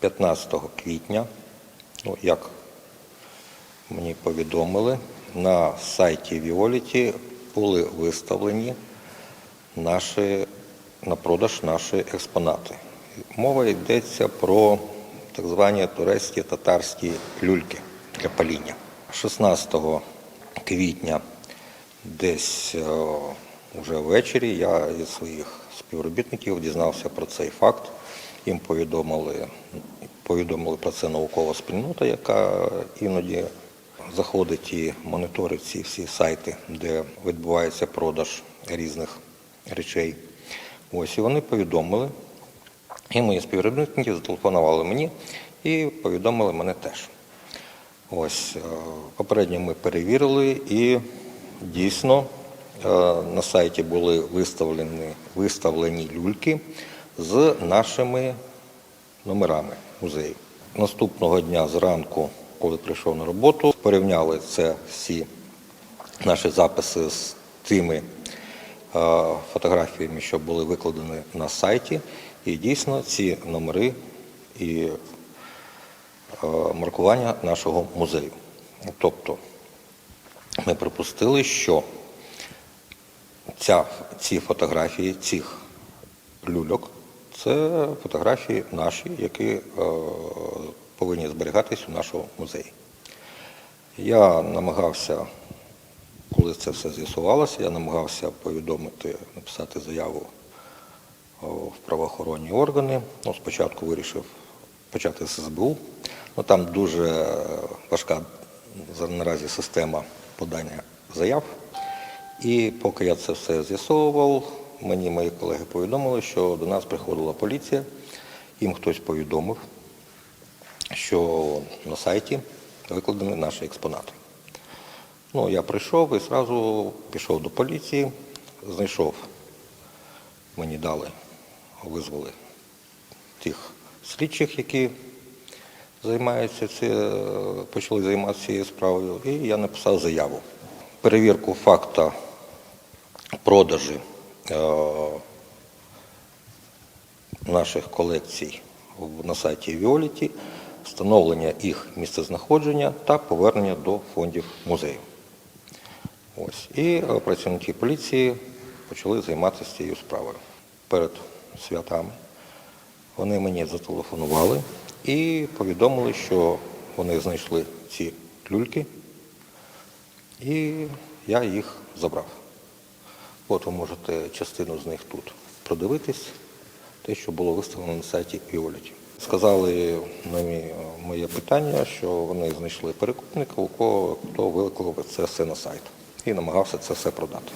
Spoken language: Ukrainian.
15 квітня, ну, як мені повідомили, на сайті Віоліті були виставлені наші, на продаж наші експонати. Мова йдеться про так звані турецькі татарські люльки для паління. 16 квітня, десь е, вже ввечері, я від своїх співробітників дізнався про цей факт. Їм повідомили, повідомили про це наукова спільнота, яка іноді заходить і моніторить ці всі сайти, де відбувається продаж різних речей. Ось і вони повідомили, і мої співробітники зателефонували мені і повідомили мене теж. Ось е, попередньо ми перевірили, і дійсно е, на сайті були виставлені, виставлені люльки з нашими номерами музею. Наступного дня зранку, коли прийшов на роботу, порівняли це всі наші записи з тими е, фотографіями, що були викладені на сайті. І дійсно ці номери і е, маркування нашого музею. Тобто ми припустили, що ця, ці фотографії цих люльок це фотографії наші, які е, повинні зберігатись у нашому музеї. Я намагався, коли це все з'ясувалося, я намагався повідомити, написати заяву в правоохоронні органи. Ну, спочатку вирішив почати з СБУ. Ну, там дуже важка наразі система подання заяв. І поки я це все з'ясовував, мені мої колеги повідомили, що до нас приходила поліція, їм хтось повідомив, що на сайті викладені наші експонати. Ну, я прийшов і одразу пішов до поліції, знайшов, мені дали, визвали тих слідчих, які займаються ці, почали займатися цією справою, і я написав заяву. Перевірку факта продажі наших колекцій на сайті Віоліті, встановлення їх місцезнаходження та повернення до фондів музею. Ось. І е, працівники поліції почали займатися цією справою. Перед святами вони мені зателефонували і повідомили, що вони знайшли ці люльки, і я їх забрав. От ви можете частину з них тут продивитись, те, що було виставлено на сайті Віоліті. Сказали на моє питання, що вони знайшли перекупника, у кого хто виклав це все на сайт і намагався це все продати.